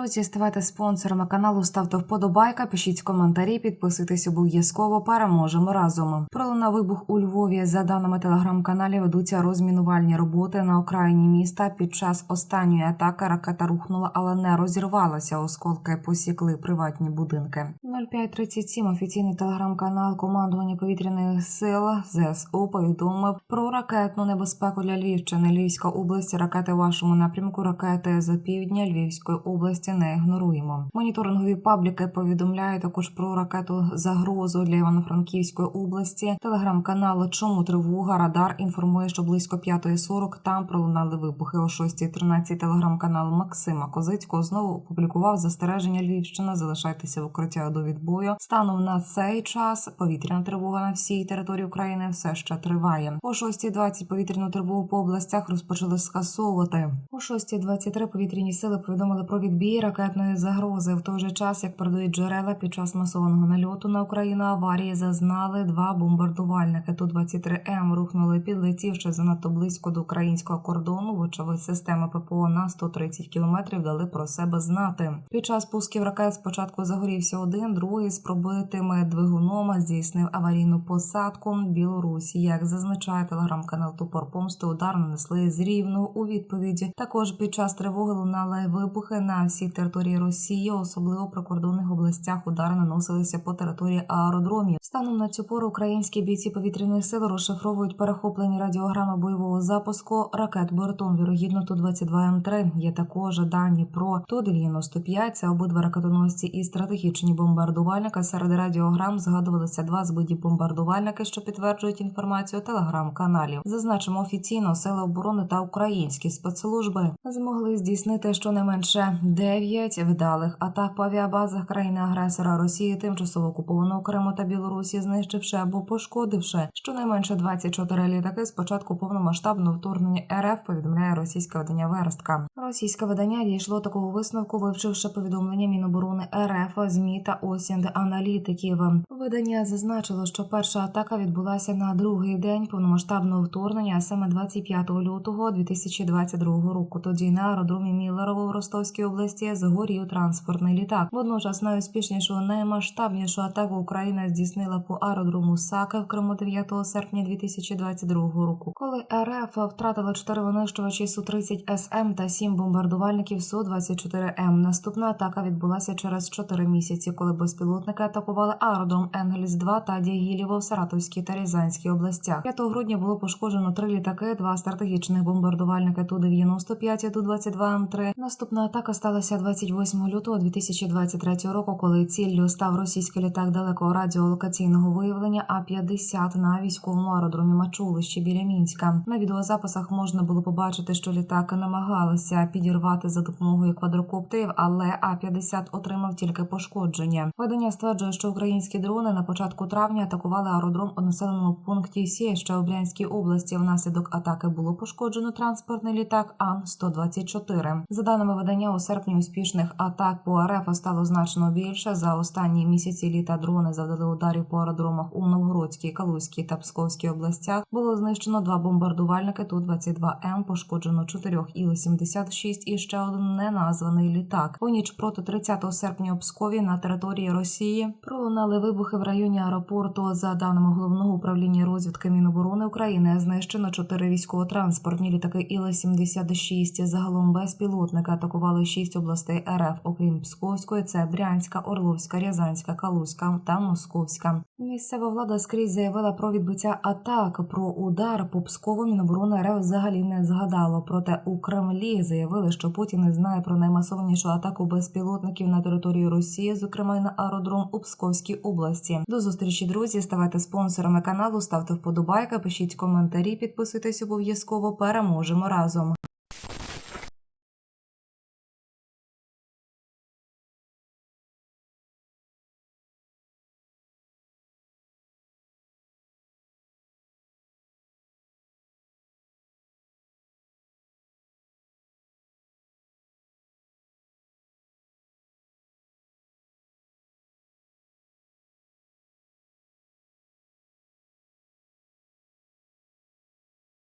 Друзі, ставайте спонсорами каналу, ставте вподобайка, пишіть коментарі, підписуйтесь обов'язково. Переможемо разом. Пролунав вибух у Львові. За даними телеграм-каналів, ведуться розмінувальні роботи на окраїні міста. Під час останньої атаки ракета рухнула, але не розірвалася. Осколки посікли приватні будинки. 0537 офіційний телеграм-канал командування повітряних сил ЗСУ повідомив про ракетну небезпеку для Львівщини. Львівська область, ракети в вашому напрямку, ракети з півдня Львівської області не ігноруємо. Моніторингові пабліки повідомляють також про ракету загрозу для Івано-Франківської області. Телеграм-канал Чому тривога Радар інформує, що близько 5.40 там пролунали вибухи о 6.13. Телеграм-канал Максима Козицького знову опублікував застереження Львівщина. Залишайтеся в укриття до відбою. Станом на цей час повітряна тривога на всій території України все ще триває. О 6.20 повітряну тривогу по областях розпочали скасовувати. О 6.23 повітряні сили повідомили про відбій ракетної загрози. В той же час, як передають джерела під час масованого нальоту на Україну, аварії зазнали два бомбардувальники. Ту 23 М рухнули, підлетівши занадто близько до українського кордону. Вочевидь, системи ППО на 130 кілометрів дали про себе знати. Під час пусків ракет спочатку загорівся один, другий з пробитими двигуном здійснив аварійну посадку Білорусі. Як зазначає телеграм-канал Тупор Помсти, удар нанесли з рівного у відповіді. Також під час тривоги лунали вибухи на всій території Росії, особливо в прикордонних областях. Удари наносилися по території аеродромів. Станом на цю пору українські бійці повітряних сил розшифровують перехоплені радіограми бойового запуску ракет бортом. Вірогідно ту 22 м 3 Є також дані про ту 95 Це обидва ракетоносці і стратегічні бомбардувальники. Серед радіограм згадувалися два збиті бомбардувальники, що підтверджують інформацію телеграм-каналів. Зазначимо офіційно сили оборони та українські спецслужби змогли здійснити щонайменше 9 вдалих атак по авіабазах країни-агресора Росії, тимчасово окупованого Криму та Білорусі, знищивши або пошкодивши щонайменше 24 літаки з початку повномасштабного вторгнення РФ. Повідомляє російське видання Верстка. Російське видання дійшло такого висновку, вивчивши повідомлення Міноборони РФ, ЗМІ та осінь аналітиків. Видання зазначило, що перша атака відбулася на другий день повномасштабного вторгнення, а саме 25 лютого 2022 року. Тоді на аеродромі Міллерово в Ростовській області згорів транспортний літак. Водночас найуспішнішу, наймасштабнішу атаку Україна здійснила по аеродрому Сака в Криму 9 серпня 2022 року, коли РФ втратила 4 винищувачі су 30 СМ та 7 бомбардувальників су 24 М. Наступна атака відбулася через 4 місяці, коли безпілотники атакували аеродром Енгельс 2 та Дягілєво в Саратовській та Рязанській областях. 5 грудня було пошкоджено три літаки, два стратегічних бомбардувальники ту 95 і ту 22 М 3 Наступна атака сталася 28 лютого 2023 року, коли ціллю став російський літак далекого радіолокаційного виявлення А 50 на військовому аеродромі Мачулищі біля Мінська. На відеозаписах можна було побачити, що літак намагалися підірвати за допомогою квадрокоптерів, але А 50 отримав тільки пошкодження. Видання стверджує, що українські дрони на початку травня атакували аеродром у населеному пункті Сє, що у Брянській області. Внаслідок атаки було пошкоджено транспортний літак Ан 124 За даними видання, у серпні успішних атак по РФ стало значно більше. За останні місяці літа дрони завдали ударів по аеродромах у Новгородській, Калузькій та Псковській областях. Було знищено два бомбардувальники ту 22 М, пошкоджено чотирьох іл 76 і ще один неназваний літак. У ніч проти 30 серпня у Пскові на території Росії пролунали вибухи в районі аеропорту. За даними головного управління розвідки Міноборони України, знищено чотири військово-транспортні літаки іл 76 Загалом безпілотники атакували шість областей РФ, окрім Псковської. Це Брянська, Орловська, Рязанська, Калузька та Московська. Місцева влада скрізь заявила про відбиття атак. Про удар по Пскову Міноборони РФ взагалі не згадало. Проте у Кремлі заявили, що Путін не знає про наймасовнішу атаку безпілотників на територію Росії, зокрема на аеродром у Псковській області. До зустрічі, друзі. Ставайте спонсорами каналу, ставте вподобайки, пишіть коментарі, підписуйтесь обов'язково. Переможемо разом.